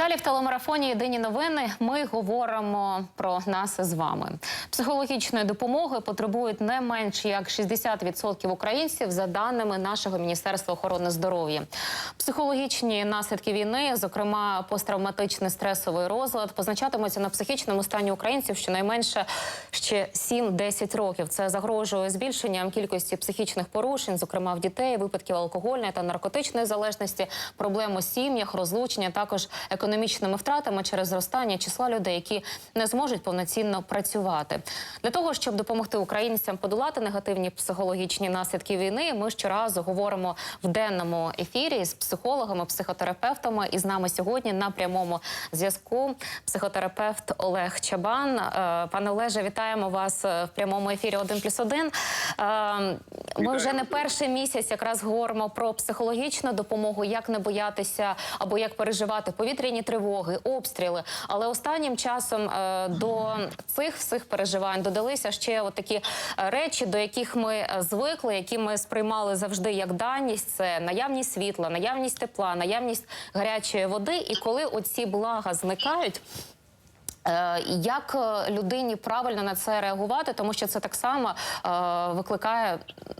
Далі в телемарафоні Єдині новини ми говоримо про нас з вами. Психологічної допомоги потребують не менш як 60% українців, за даними нашого міністерства охорони здоров'я. Психологічні наслідки війни, зокрема посттравматичний стресовий розлад, позначатимуться на психічному стані українців щонайменше ще 7-10 років. Це загрожує збільшенням кількості психічних порушень, зокрема в дітей, випадків алкогольної та наркотичної залежності, проблем у сім'ях, розлучення, також економічними втратами через зростання числа людей, які не зможуть повноцінно працювати. Для того щоб допомогти українцям подолати негативні психологічні наслідки війни, ми щоразу говоримо в денному ефірі з психологами, психотерапевтами. І з нами сьогодні на прямому зв'язку психотерапевт Олег Чабан. Е, Пане Олеже, вітаємо вас е, в прямому ефірі «1 плюс 1». Ми вже не перший місяць якраз говоримо про психологічну допомогу, як не боятися або як переживати повітряні тривоги, обстріли. Але останнім часом е, до цих всіх переживань додалися ще от такі е, речі, до яких ми е, звикли, які ми сприймали завжди як даність. Це наявність світла, наявність тепла, наявність гарячої води. І коли оці блага зникають. Е, Як е, людині правильно на це реагувати, тому що це так само е, викликає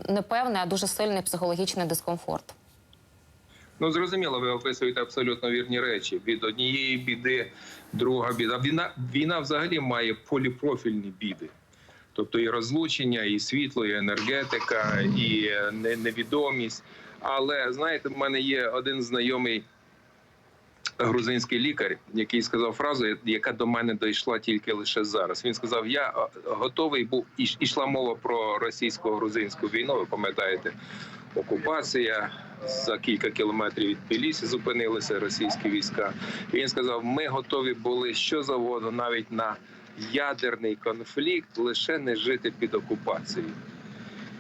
непевний, а дуже сильний психологічний дискомфорт. Ну зрозуміло, ви описуєте абсолютно вірні речі. Від однієї біди, друга біда. Війна війна взагалі має поліпрофільні біди. Тобто і розлучення, і світло, і енергетика, і невідомість. Але знаєте, в мене є один знайомий грузинський лікар, який сказав фразу, яка до мене дійшла тільки лише зараз. Він сказав: Я е, готовий був і йшла мова про російсько-грузинську війну. Ви пам'ятаєте, окупація за кілька кілометрів від Тбілісі зупинилися російські війська. І він сказав: Ми готові були що завгодно, навіть на ядерний конфлікт, лише не жити під окупацією.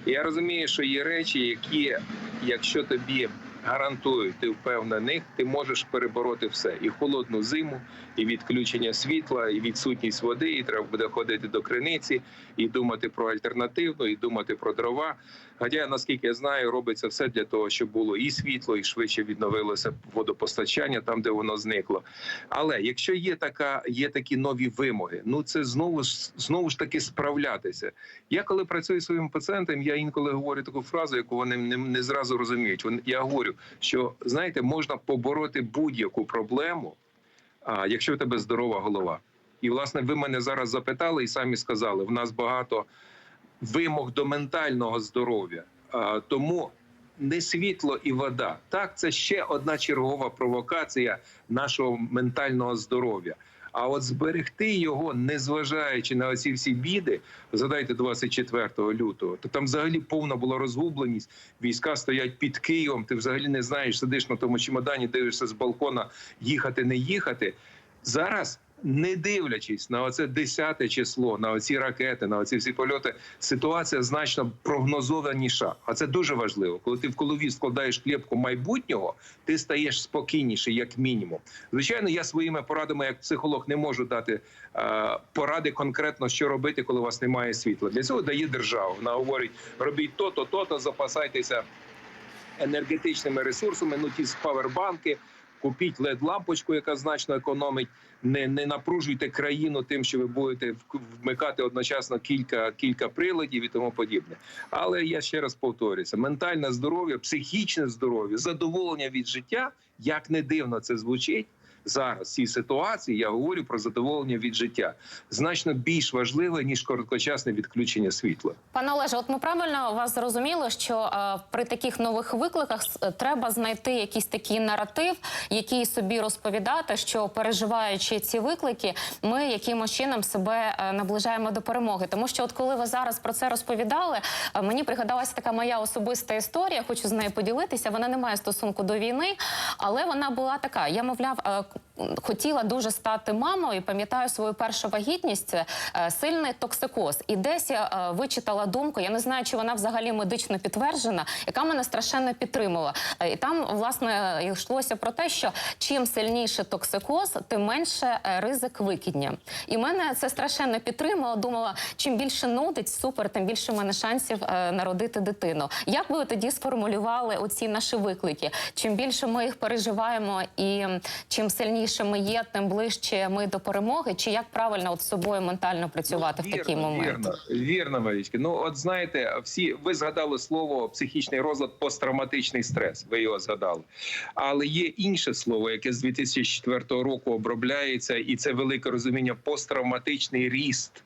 Я розумію, що є речі, які, якщо тобі гарантують, ти впевнений, ти можеш перебороти все: і холодну зиму, і відключення світла, і відсутність води, і треба буде ходити до криниці, і думати про альтернативну, і думати про дрова. Хоча, наскільки я знаю, робиться все для того, щоб було і світло, і швидше відновилося водопостачання там, де воно зникло. Але якщо є така, є такі нові вимоги, ну це знову ж знову ж таки справлятися. Я коли працюю зі своїм пацієнтом, я інколи говорю таку фразу, яку вони не, не зразу розуміють. Я говорю, що знаєте, можна побороти будь-яку проблему, якщо в тебе здорова голова. І власне ви мене зараз запитали і самі сказали: в нас багато вимог до ментального здоров'я. А, тому не світло і вода. Так, це ще одна чергова провокація нашого ментального здоров'я. А от зберегти його, незважаючи на оці всі біди, згадайте 24 лютого, то там взагалі повна була розгубленість. Війська стоять під Києвом. Ти взагалі не знаєш, сидиш на тому чемодані, дивишся з балкона, їхати, не їхати. Зараз, не дивлячись на оце 10 число, на оці ракети, на оці всі польоти, ситуація значно прогнозованіша. А це дуже важливо. Коли ти в голові складаєш клепку майбутнього, ти стаєш спокійніше, як мінімум. Звичайно, я своїми порадами, як психолог, не можу дати е, поради конкретно, що робити, коли у вас немає світла. Для цього дає держава. Вона говорить: робіть то-то, то-то, запасайтеся енергетичними ресурсами. Ну ті павербанки. Купіть led лампочку, яка значно економить. Не, не напружуйте країну тим, що ви будете вмикати одночасно кілька кілька приладів і тому подібне. Але я ще раз повторюся: ментальне здоров'я, психічне здоров'я, задоволення від життя, як не дивно це звучить. Зараз цій ситуації я говорю про задоволення від життя значно більш важливе ніж короткочасне відключення світла. Пане Олеже, от ми правильно вас зрозуміли, що е, при таких нових викликах треба знайти якийсь такий наратив, який собі розповідати, що переживаючи ці виклики, ми якимось чином себе е, наближаємо до перемоги. Тому що, от коли ви зараз про це розповідали, е, мені пригадалася така моя особиста історія. Хочу з нею поділитися. Вона не має стосунку до війни, але вона була така. Я мовляв. Хотіла дуже стати мамою, і пам'ятаю свою першу вагітність, е, сильний токсикоз. І десь я е, вичитала думку, я не знаю, чи вона взагалі медично підтверджена, яка мене страшенно підтримала. Е, І там, власне, йшлося про те, що чим сильніше токсикоз, тим менше ризик викидня. І мене це страшенно підтримало. Думала, чим більше нудить, супер, тим більше в мене шансів народити дитину. Як ви тоді сформулювали оці наші виклики? Чим більше ми їх переживаємо, і м, чим сильнішими є, тим ближче ми до перемоги. Чи як правильно от з собою ментально працювати в такий момент? Вірно, вірно, Марічки. Ну от знаєте, всі ви згадали слово психічний розлад, посттравматичний стрес. Ви його згадали. Але є інше слово, яке з 2004 року обробляється, і це велике розуміння посттравматичний ріст.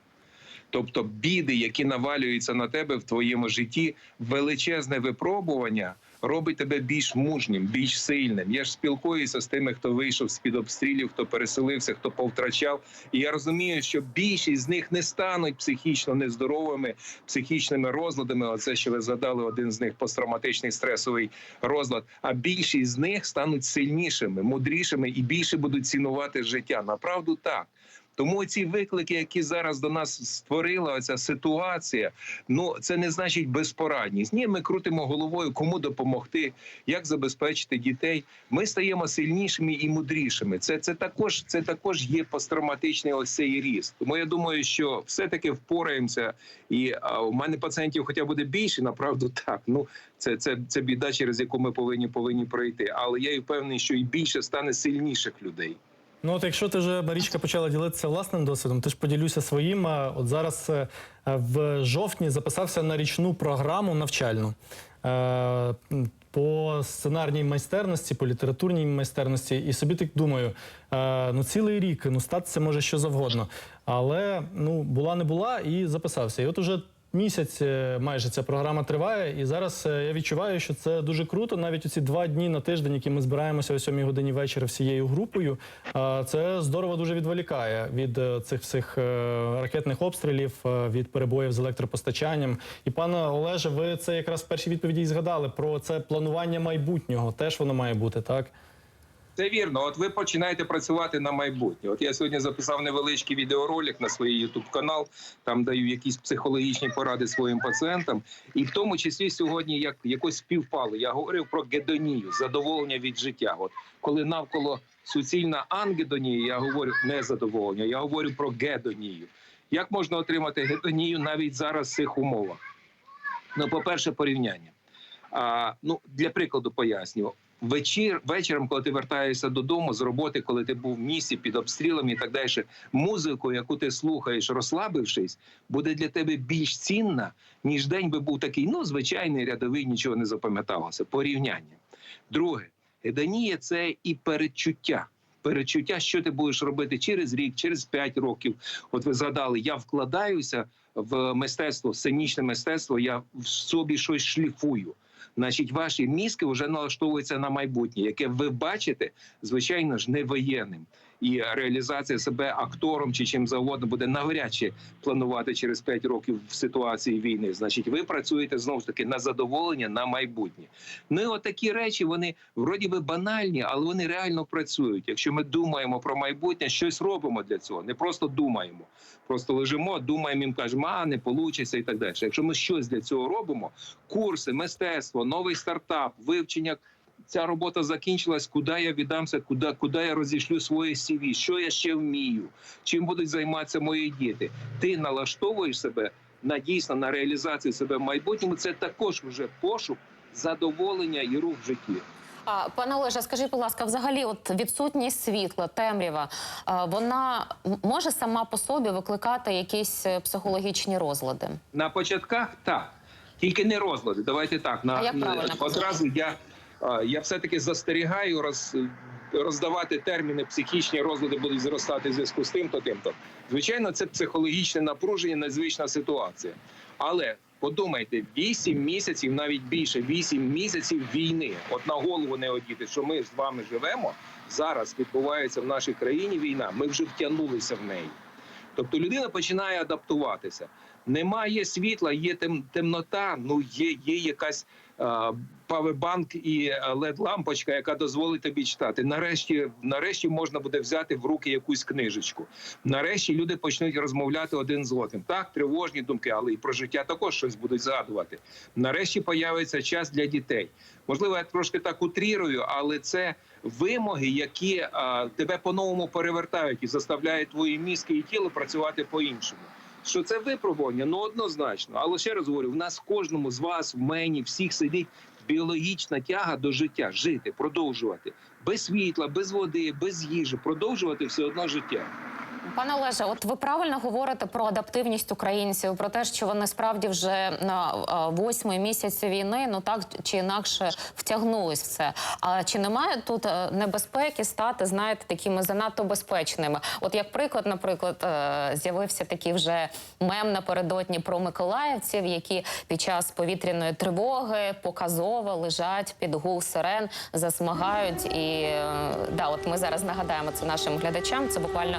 Тобто біди, які навалюються на тебе в твоєму житті, величезне випробування робить тебе більш мужнім, більш сильним. Я ж спілкуюся з тими, хто вийшов з під обстрілів, хто переселився, хто повтрачав. І я розумію, що більшість з них не стануть психічно нездоровими, психічними розладами. Оце що ви згадали, один з них посттравматичний стресовий розлад. А більшість з них стануть сильнішими, мудрішими і більше будуть цінувати життя. Направду так. Тому ці виклики, які зараз до нас створила оця ситуація, ну це не значить безпорадність. Ні, ми крутимо головою, кому допомогти, як забезпечити дітей. Ми стаємо сильнішими і мудрішими. Це це також це також є посттравматичний ось цей ріст. Тому я думаю, що все таки впораємося. І а, у мене пацієнтів, хоча буде більше, направду так. Ну це це, це біда, через яку ми повинні повинні пройти. Але я і впевнений, що і більше стане сильніших людей. Ну, от якщо ти вже Марічка почала ділитися власним досвідом, ти ж поділюся своїм. От зараз е, в жовтні записався на річну програму навчальну е, по сценарній майстерності, по літературній майстерності. І собі так думаю, е, ну цілий рік ну статися може що завгодно. Але ну була не була і записався. І от уже місяць е, майже ця програма триває, і зараз е, я відчуваю, що це дуже круто. Навіть оці два дні на тиждень, які ми збираємося о 7 годині вечора всією групою. е, Це здорово дуже відволікає від цих всіх ракетних обстрілів, від перебоїв з електропостачанням. І пане Олеже, ви це якраз в першій відповіді і згадали про це планування майбутнього. Теж воно має бути так. Це вірно. От ви починаєте працювати на майбутнє. От я сьогодні записав невеличкий відеоролик на свій ютуб канал. Там даю якісь психологічні поради своїм пацієнтам, і в тому числі сьогодні як якось співпало. Я говорив про гедонію, задоволення від життя. От коли навколо суцільна ангедонія, я говорю не задоволення, я говорю про гедонію. Як можна отримати гедонію навіть зараз в цих умовах? Ну, по-перше, порівняння. А, ну, для прикладу поясню. Вечір, вечором, коли ти вертаєшся додому з роботи, коли ти був в місті під обстрілами і так далі, музику, яку ти слухаєш, розслабившись, буде для тебе більш цінна, ніж день би був такий, ну, звичайний, рядовий, нічого не запам'яталося. Порівняння. Друге, гедонія – це і передчуття. Передчуття, що ти будеш робити через рік, через п'ять років. От ви згадали, я вкладаюся в мистецтво, сценічне мистецтво, я в собі щось шліфую. Значить, ваші мізки вже налаштовуються на майбутнє, яке ви бачите, звичайно ж, не воєнним. І реалізація себе актором чи чим завгодно буде навряд чи планувати через 5 років в ситуації війни. Значить, ви працюєте знову ж таки на задоволення на майбутнє. Ну і отакі речі вони вроді би банальні, але вони реально працюють. Якщо ми думаємо про майбутнє, щось робимо для цього, не просто думаємо. Просто лежимо, думаємо, їм кажемо, а не получиться і так далі. Якщо ми щось для цього робимо, курси, мистецтво, новий стартап, вивчення. Ця робота закінчилась. Куди я віддамся, куди, куди я розішлю своє CV, що я ще вмію, чим будуть займатися мої діти. Ти налаштовуєш себе на дійсно на реалізацію себе в майбутньому. Це також вже пошук задоволення і рух в житті. А, пане Олеже, скажіть, будь ласка, взагалі, от відсутність світла, темрява, вона може сама по собі викликати якісь е, психологічні розлади? На початках так, тільки не розлади. Давайте так. На А як правильно одразу я, я все таки застерігаю роз, роздавати терміни психічні розлади будуть зростати в зв'язку з тим, то тим то. Звичайно, це психологічне напруження, незвична ситуація. Але подумайте, 8 місяців, навіть більше 8 місяців війни. От на голову не одіти, що ми з вами живемо. Зараз відбувається в нашій країні війна. Ми вже втягнулися в неї. Тобто людина починає адаптуватися. Немає світла, є тем, темнота. Ну є, є якась е, павербанк і led лампочка яка дозволить тобі читати. Нарешті, нарешті можна буде взяти в руки якусь книжечку. Нарешті люди почнуть розмовляти один з одним. Так, тривожні думки, але і про життя також щось будуть згадувати. Нарешті появиться час для дітей. Можливо, я трошки так утрірую, але це вимоги, які а, тебе по-новому перевертають і заставляють твої мізки і тіло працювати по-іншому. Що це випробування? Ну однозначно. Але ще раз говорю: в нас кожному з вас, в мені, всіх сидить біологічна тяга до життя, жити, продовжувати, без світла, без води, без їжі, продовжувати все одно життя. Пане Олеже, от ви правильно говорите про адаптивність українців, про те, що вони справді вже на восьмий місяць війни, ну так чи інакше втягнулись в це. А чи немає тут е, небезпеки стати, знаєте, такими занадто безпечними? От як приклад, наприклад, е, з'явився такий вже мем напередодні про миколаївців, які під час повітряної тривоги показово лежать під гул сирен, засмагають. І е, да, от ми зараз нагадаємо це нашим глядачам. Це буквально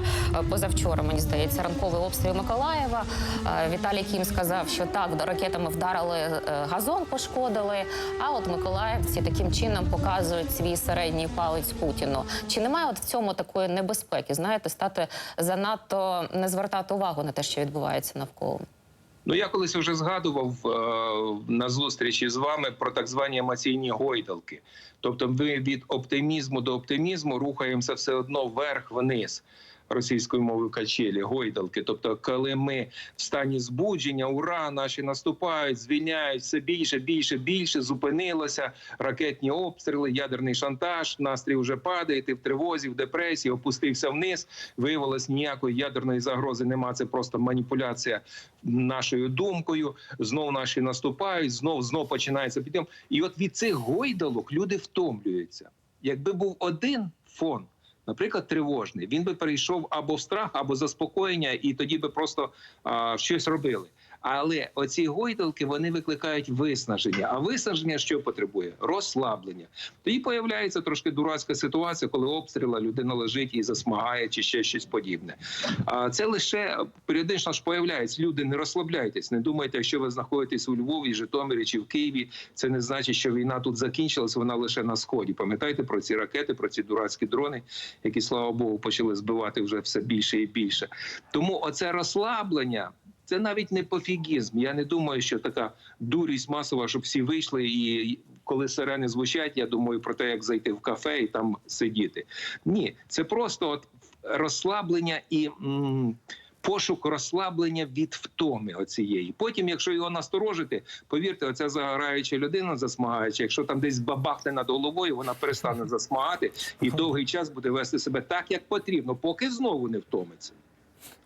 позавчора, мені здається, ранковий обстріл Миколаєва. Е, Віталій Кім сказав, що так, ракетами вдарили е, газон, пошкодили. А от миколаївці таким чином показують свій середній палець Путіну. Чи немає от в цьому такої небезпеки? Знаєте, стати занадто не звертати увагу на те, що відбувається навколо? Ну я колись вже згадував е, на зустрічі з вами про так звані емоційні гойдалки. Тобто, ми від оптимізму до оптимізму рухаємося все одно вверх-вниз. Російською мовою качелі, гойдалки. Тобто, коли ми в стані збудження, ура, наші наступають, звільняють все більше, більше, більше, зупинилося, ракетні обстріли, ядерний шантаж, настрій вже падає, ти в тривозі, в депресії, опустився вниз. Виявилось, ніякої ядерної загрози нема. Це просто маніпуляція нашою думкою. Знов наші наступають, знов знов починається підйом. І от від цих гойдалок люди втомлюються. Якби був один фон. Наприклад, тривожний, він би перейшов або в страх, або заспокоєння, і тоді би просто а, щось робили. Але оці гойдалки вони викликають виснаження. А виснаження що потребує? Розслаблення. Тоді появляється трошки дурацька ситуація, коли обстріла людина лежить і засмагає, чи ще щось подібне. А це лише періодично ж появляється. Люди не розслабляйтесь. Не думайте, якщо ви знаходитесь у Львові, Житомирі чи в Києві. Це не значить, що війна тут закінчилась. Вона лише на сході. Пам'ятайте про ці ракети, про ці дурацькі дрони, які слава Богу почали збивати вже все більше і більше. Тому оце розслаблення. Це навіть не пофігізм. Я не думаю, що така дурість масова, щоб всі вийшли, і коли сирени звучать, я думаю про те, як зайти в кафе і там сидіти. Ні, це просто от розслаблення і. м, Пошук розслаблення від втоми оцієї. Потім, якщо його насторожити, повірте, оця загораюча людина засмагаюча, якщо там десь бабахне над головою, вона перестане засмагати і довгий час буде вести себе так, як потрібно, поки знову не втомиться.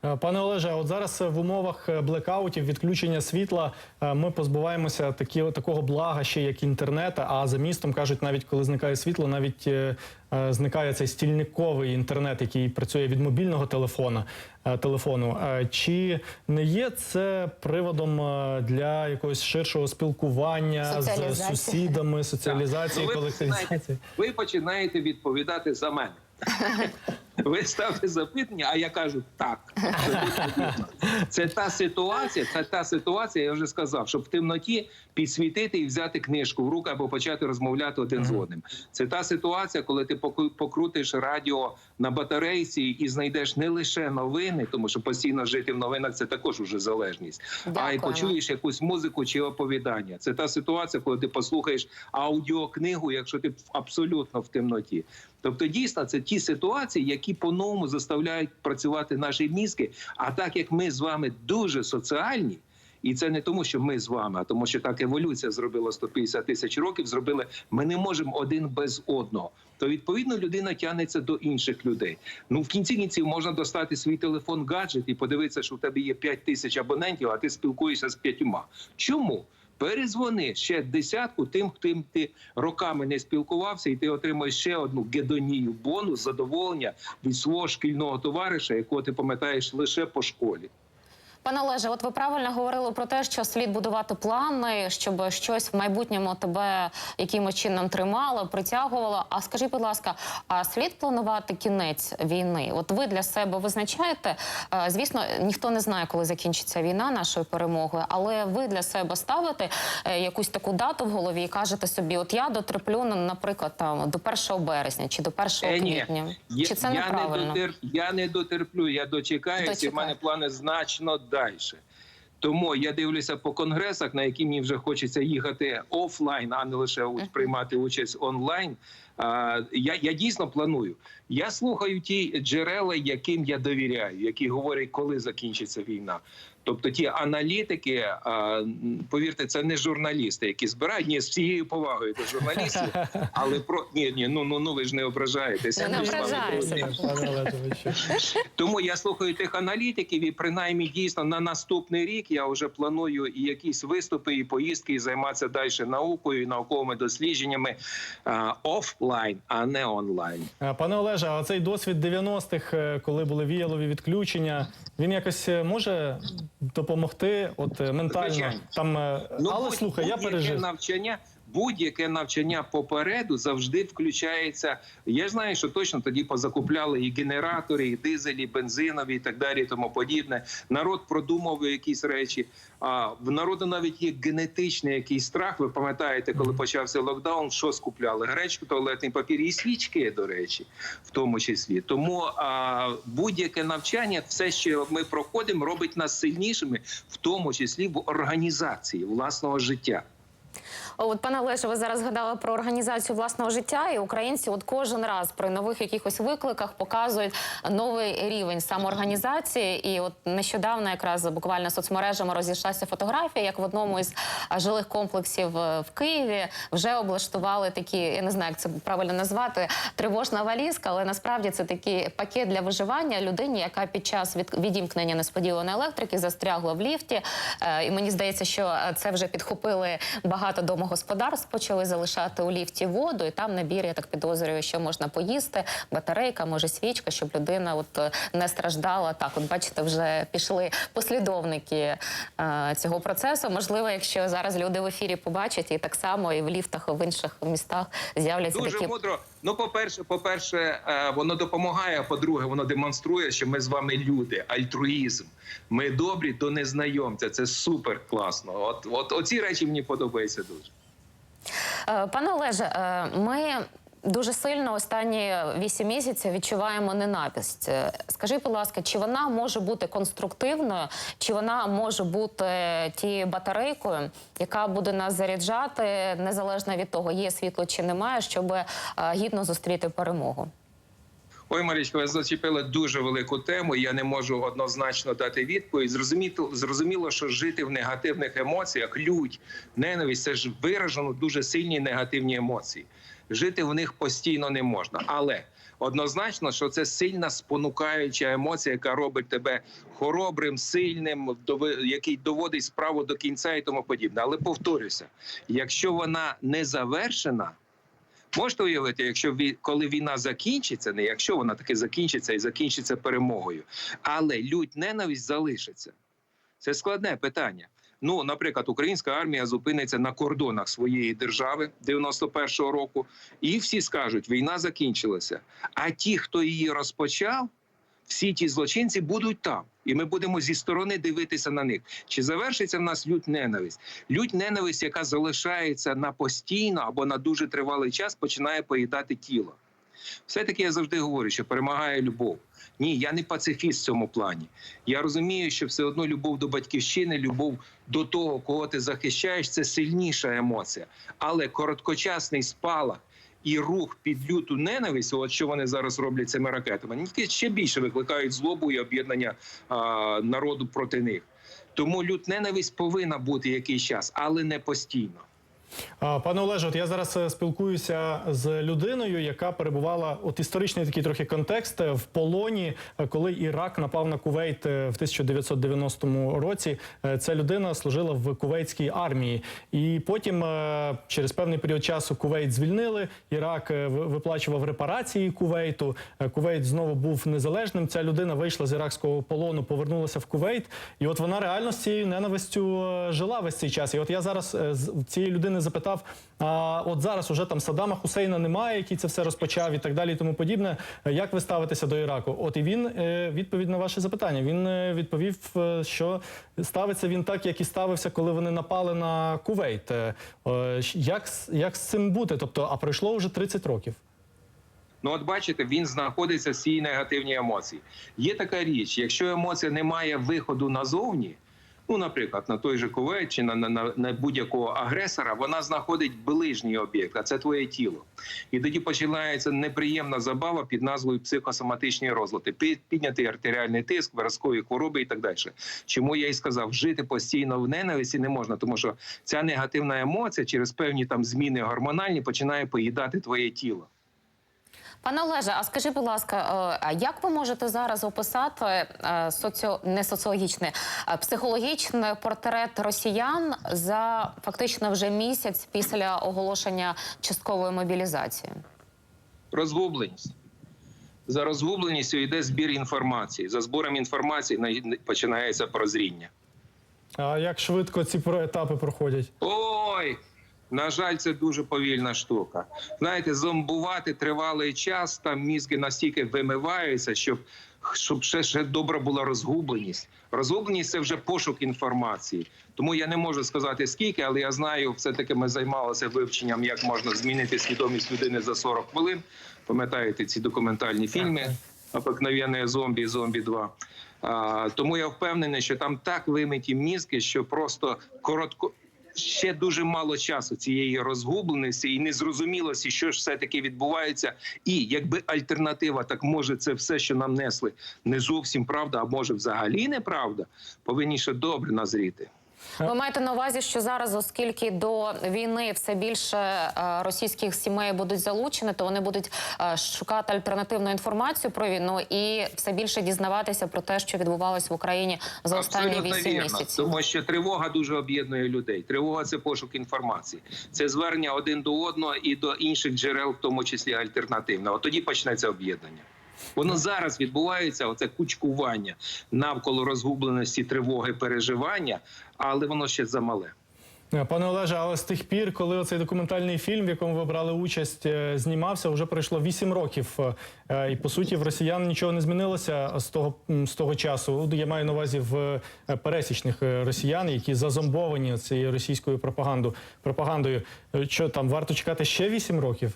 Е, Пане Олеже, от зараз в умовах е, блекаутів, відключення світла, е, ми позбуваємося такі, такого блага, ще як інтернет. А за містом кажуть, навіть коли зникає світло, навіть е, е, зникає цей стільниковий інтернет, який працює від мобільного телефона. е, Телефону. Е, Чи не є це приводом для якогось ширшого спілкування з сусідами, соціалізації, колективізації? Ви починаєте відповідати за мене. Ви ставите запитання, а я кажу так. Це та ситуація, це та ситуація, я вже сказав, щоб в темноті підсвітити і взяти книжку в руку або почати розмовляти один з одним. Це та ситуація, коли ти покрутиш радіо на батарейці і знайдеш не лише новини, тому що постійно жити в новинах це також уже залежність, а й почуєш якусь музику чи оповідання. Це та ситуація, коли ти послухаєш аудіокнигу, якщо ти абсолютно в темноті. Тобто, дійсно, це ті ситуації, які по-новому заставляють працювати наші мізки. А так як ми з вами дуже соціальні. І це не тому, що ми з вами, а тому, що так еволюція зробила 150 тисяч років. Зробили ми не можемо один без одного. То відповідно людина тягнеться до інших людей. Ну в кінці кінців можна достати свій телефон, гаджет і подивитися, що в тебе є 5 тисяч абонентів, а ти спілкуєшся з п'ятьма. Чому? Перезвони ще десятку тим, тим ти роками не спілкувався, і ти отримаєш ще одну гедонію, бонус, задоволення від свого шкільного товариша, якого ти пам'ятаєш лише по школі. Пане Олеже, от ви правильно говорили про те, що слід будувати плани, щоб щось в майбутньому тебе якимось чином тримало, притягувало. А скажіть, будь ласка, а слід планувати кінець війни? От ви для себе визначаєте? Е, Звісно, ніхто не знає, коли закінчиться війна нашою перемогою, але ви для себе ставите е, якусь таку дату в голові і кажете собі: от я дотерплю, ну, наприклад, там до 1 березня чи до 1 Е, квітня. Чи це я неправильно? не дотер, я не дотерплю, я дочекаюся. і В мене плани значно далі. Тому я дивлюся по конгресах, на які мені вже хочеться їхати офлайн, а не лише приймати участь онлайн. Я, я дійсно планую. Я слухаю ті джерела, яким я довіряю, які говорять, коли закінчиться війна. Тобто ті аналітики, а, повірте, це не журналісти, які збирають ні з всією повагою до журналістів, але про ні, ні, ну ну ну ви ж не ображаєтеся. Не Олеговичу. Тому я слухаю тих аналітиків, і принаймні дійсно на наступний рік я вже планую і якісь виступи, і поїздки, і займатися далі наукою, і науковими дослідженнями а, офлайн, а не онлайн. Пане Олеже, а цей досвід 90-х, е, коли були віялові відключення, він якось е, може допомогти, от е, ментально Звичайно. там. ну, Але будь- слухай, я пережив. навчання. Будь-яке навчання попереду завжди включається. Я знаю, що точно тоді позакупляли і генератори, і дизелі, і бензинові, і так далі, і тому подібне. Народ продумав якісь речі. А в народу навіть є генетичний якийсь страх. Ви пам'ятаєте, коли почався локдаун, що скупляли? Гречку, туалетний папір і свічки, до речі, в тому числі. Тому а, будь-яке навчання, все, що ми проходимо, робить нас сильнішими, в тому числі в організації власного життя. От пане Олеже, ви зараз згадали про організацію власного життя, і українці, от кожен раз при нових якихось викликах показують новий рівень самоорганізації. І от нещодавно, якраз буквально соцмережами розійшлася фотографія, як в одному із жилих комплексів е, в Києві вже облаштували такі, я не знаю, як це правильно назвати, тривожна валізка, але насправді це такий пакет для виживання людині, яка під час від відімкнення несподіваної електрики застрягла в ліфті. Е, І мені здається, що е, це вже підхопили багато домогосподарств, почали залишати у ліфті воду, і там набір, я так підозрюю, що можна поїсти, батарейка, може свічка, щоб людина от е, не страждала. Так, от бачите, вже пішли послідовники е, цього процесу. Можливо, якщо зараз люди в ефірі побачать, і так само і в ліфтах, і в інших містах з'являться Дуже такі мудро. Ну, по-перше, по-перше, е, воно допомагає. а По-друге, воно демонструє, що ми з вами люди, альтруїзм. Ми добрі до незнайомця. Це супер класно. От, от оці речі мені подобаються дуже. Е, Пане Олеже, е, ми дуже сильно останні вісім місяців відчуваємо ненависть. Е, Скажіть, будь ласка, чи вона може бути конструктивною, чи вона може бути тією батарейкою, яка буде нас заряджати незалежно від того, є світло чи немає, щоб гідно зустріти перемогу? Ой, Марічко, ви зачепили дуже велику тему. Я не можу однозначно дати відповідь. Зрозуміло, зрозуміло, що жити в негативних емоціях, лють, ненависть це ж виражено дуже сильні негативні емоції. Жити в них постійно не можна. Але однозначно, що це сильна спонукаюча емоція, яка робить тебе хоробрим, сильним, який доводить справу до кінця і тому подібне. Але повторюся, якщо вона не завершена. Можете уявити, якщо ві- коли війна закінчиться, не якщо вона таки закінчиться і закінчиться перемогою, але лють ненависть залишиться. Це складне питання. Ну, наприклад, українська армія зупиниться на кордонах своєї держави 91-го року, і всі скажуть, війна закінчилася. А ті, хто її розпочав, всі ті злочинці будуть там, і ми будемо зі сторони дивитися на них. Чи завершиться в нас лють ненависть? Лють ненависть, яка залишається на постійно або на дуже тривалий час, починає поїдати тіло. Все-таки я завжди говорю, що перемагає любов. Ні, я не пацифіст в цьому плані. Я розумію, що все одно любов до батьківщини, любов до того, кого ти захищаєш, це сильніша емоція. Але короткочасний спалах і рух під люту ненависть, от що вони зараз роблять цими ракетами, Ніки ще більше викликають злобу і об'єднання народу проти них. Тому лют ненависть повинна бути якийсь час, але не постійно. Пане Олеже, от я зараз е, спілкуюся з людиною, яка перебувала от історичний такий трохи контекст е, в полоні, е, коли Ірак напав на Кувейт в 1990 році. Ця людина служила в кувейтській армії, і потім через певний період часу Кувейт звільнили. Ірак виплачував репарації Кувейту. Кувейт знову був незалежним. Ця людина вийшла з іракського полону, повернулася в Кувейт, і от вона реально з цією ненавистю жила весь цей час. І от я зараз з цієї людини запитав: а от зараз уже там Саддама Хусейна немає, який це все розпочав, і так далі, і тому подібне. Е, Як ви ставитеся до Іраку? От і він е, відповідь на ваше запитання. Він е, відповів, що ставиться він так, як і ставився, коли вони напали на Кувейт. Як, як з цим бути? Тобто, а пройшло вже 30 років. Ну, от бачите, він знаходиться в цій негативній емоції. Є така річ: якщо емоція не має виходу назовні, ну, наприклад, на той же Кувейт чи на, на, на, на будь-якого агресора, вона знаходить ближній об'єкт, а це твоє тіло. І тоді починається неприємна забава під назвою психосоматичні розлади, Пі- піднятий артеріальний тиск, виразкові хвороби і так далі. Чому я і сказав, жити постійно в ненависті не можна, тому що ця негативна емоція через певні там зміни гормональні починає поїдати твоє тіло. Пане Олеже, а скажіть, будь ласка, е, а як ви можете зараз описати е, соціо не соціологічний, а психологічний портрет росіян за фактично вже місяць після оголошення часткової мобілізації? Розгубленість. За розгубленістю йде збір інформації. За збором інформації починається прозріння. А як швидко ці етапи проходять? Ой, на жаль, це дуже повільна штука. Знаєте, зомбувати тривалий час, там мізки настільки вимиваються, щоб, щоб ще, ще добра була розгубленість. Розгубленість це вже пошук інформації. Тому я не можу сказати скільки, але я знаю, все-таки ми займалися вивченням, як можна змінити свідомість людини за 40 хвилин. Пам'ятаєте ці документальні фільми «Обикновенне зомбі, зомбі 2. А, тому я впевнений, що там так вимиті мізки, що просто коротко. Ще дуже мало часу цієї розгубленості і незрозумілості, що ж все таки відбувається. І якби альтернатива, так може, це все, що нам несли, не зовсім правда, а може взагалі неправда, повинні ще добре назріти. Ви маєте на увазі, що зараз, оскільки до війни все більше е, російських сімей будуть залучені, то вони будуть е, шукати альтернативну інформацію про війну і все більше дізнаватися про те, що відбувалось в Україні за останні вісім місяців. Тому що тривога дуже об'єднує людей. Тривога це пошук інформації, це звернення один до одного і до інших джерел, в тому числі альтернативного. Тоді почнеться об'єднання. Воно зараз відбувається, оце кучкування навколо розгубленості, тривоги, переживання, але воно ще замале. Е, Пане Олеже, але з тих пір, коли оцей документальний фільм, в якому ви брали участь, е, знімався, вже пройшло 8 років. Е, І по суті, в росіян нічого не змінилося з того з того часу. Я маю на увазі в пересічних росіян, які зазомбовані цією російською пропагандою. пропагандою. Що там варто чекати ще 8 років?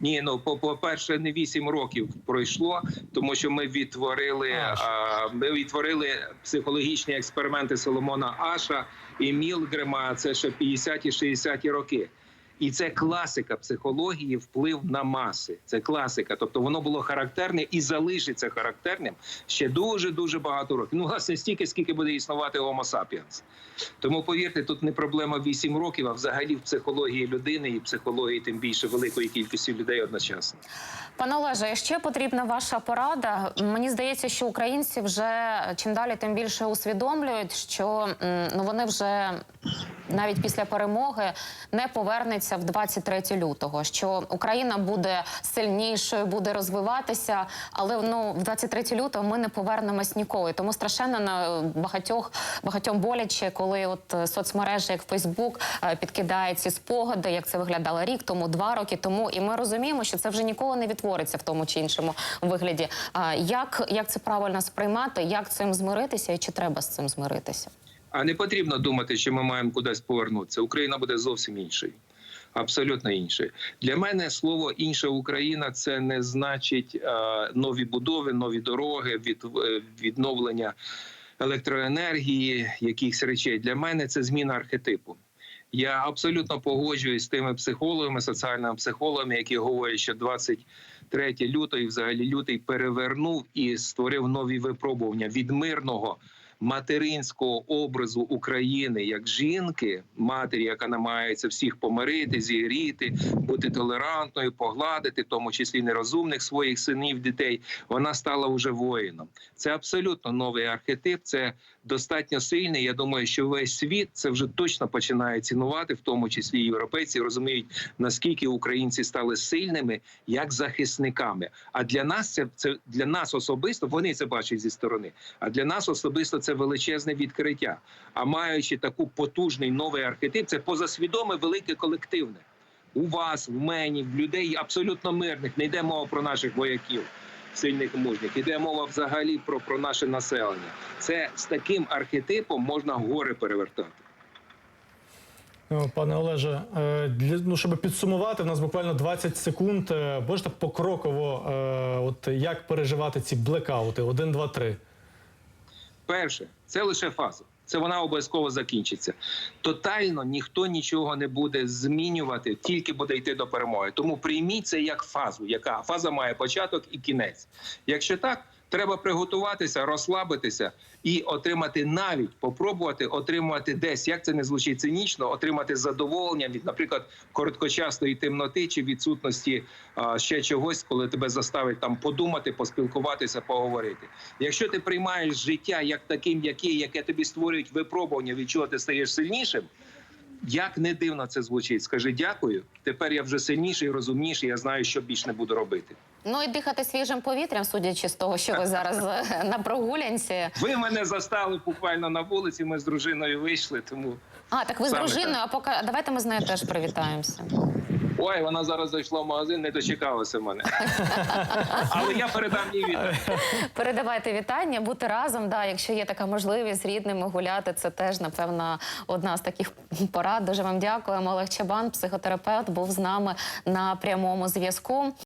Ні, ну по- по-перше, не 8 років пройшло, тому що ми відтворили а, ми відтворили психологічні експерименти Соломона Аша і Мілгрема. Це ще 50-ті, 60-ті роки. І це класика психології, вплив на маси. Це класика. Тобто воно було характерне і залишиться характерним ще дуже дуже багато років. Ну, власне, стільки, скільки буде існувати Homo sapiens. Тому повірте, тут не проблема 8 років, а взагалі в психології людини і психології тим більше великої кількості людей одночасно. Пане Олеже, ще потрібна ваша порада. Мені здається, що українці вже чим далі, тим більше усвідомлюють, що ну вони вже навіть після перемоги не повернеться в 23 лютого. Що Україна буде сильнішою, буде розвиватися, але ну в 23 лютого ми не повернемось ніколи. Тому страшенно на багатьох багатьом боляче, коли от е, соцмережі, як Фейсбук, е, підкидають ці спогади, як це виглядало рік тому, два роки тому. І ми розуміємо, що це вже ніколи не відтвориться в тому чи іншому вигляді. Як, як це правильно сприймати, як цим змиритися, і чи треба з цим змиритися? А не потрібно думати, що ми маємо кудись повернутися. Україна буде зовсім іншою. Абсолютно іншою. Для мене слово інша Україна це не значить е, нові будови, нові дороги, від, е, відновлення електроенергії, якихось речей. Для мене це зміна архетипу. Я абсолютно погоджуюсь з тими психологами, соціальними психологами, які говорять, що 23 лютого і взагалі лютий перевернув і створив нові випробування від мирного материнського образу України як жінки, матері, яка намагається всіх помирити, зігріти, бути толерантною, погладити, в тому числі нерозумних своїх синів, дітей. Вона стала вже воїном. Це абсолютно новий архетип. Це достатньо сильний. Я думаю, що весь світ це вже точно починає цінувати, в тому числі європейці розуміють наскільки українці стали сильними як захисниками. А для нас це, це для нас особисто вони це бачать зі сторони. А для нас особисто це величезне відкриття. А маючи таку потужний новий архетип, це позасвідоме велике колективне. У вас, в мені, в людей абсолютно мирних. Не йде мова про наших вояків. Сильних і мужніх іде мова взагалі про, про наше населення. Це з таким архетипом можна гори перевертати. Пане Олеже, е, для ну щоб підсумувати, в нас буквально 20 секунд. Е, Можете покроково, е, от як переживати ці блекаути? Один, два, три. Перше, це лише фаза. Це вона обов'язково закінчиться. Тотально ніхто нічого не буде змінювати, тільки буде йти до перемоги. Тому прийміть це як фазу, яка фаза має початок і кінець. Якщо так, треба приготуватися, розслабитися і отримати навіть попробувати отримувати десь, як це не звучить цинічно, отримати задоволення від, наприклад, короткочасної темноти чи відсутності а, ще чогось, коли тебе заставить там подумати, поспілкуватися, поговорити. Якщо ти приймаєш життя як таким, яке, яке тобі створюють випробування, від чого ти стаєш сильнішим. Як не дивно це звучить, скажи дякую. Тепер я вже сильніший, розумніший. Я знаю, що більш не буду робити. Ну і дихати свіжим повітрям, судячи з того, що ви зараз е, на прогулянці. Ви мене застали буквально на вулиці. Ми з дружиною вийшли. Тому А так ви з дружиною. так. А поки давайте ми з нею теж привітаємося. ой, вона зараз зайшла в магазин, не дочекалася мене. Але я передам їй вітання. Передавайте вітання, бути разом. Да, якщо є така можливість з рідними гуляти, це теж напевно одна з таких порад. Дуже вам дякуємо. Олег Чабан, психотерапевт, був з нами на прямому зв'язку.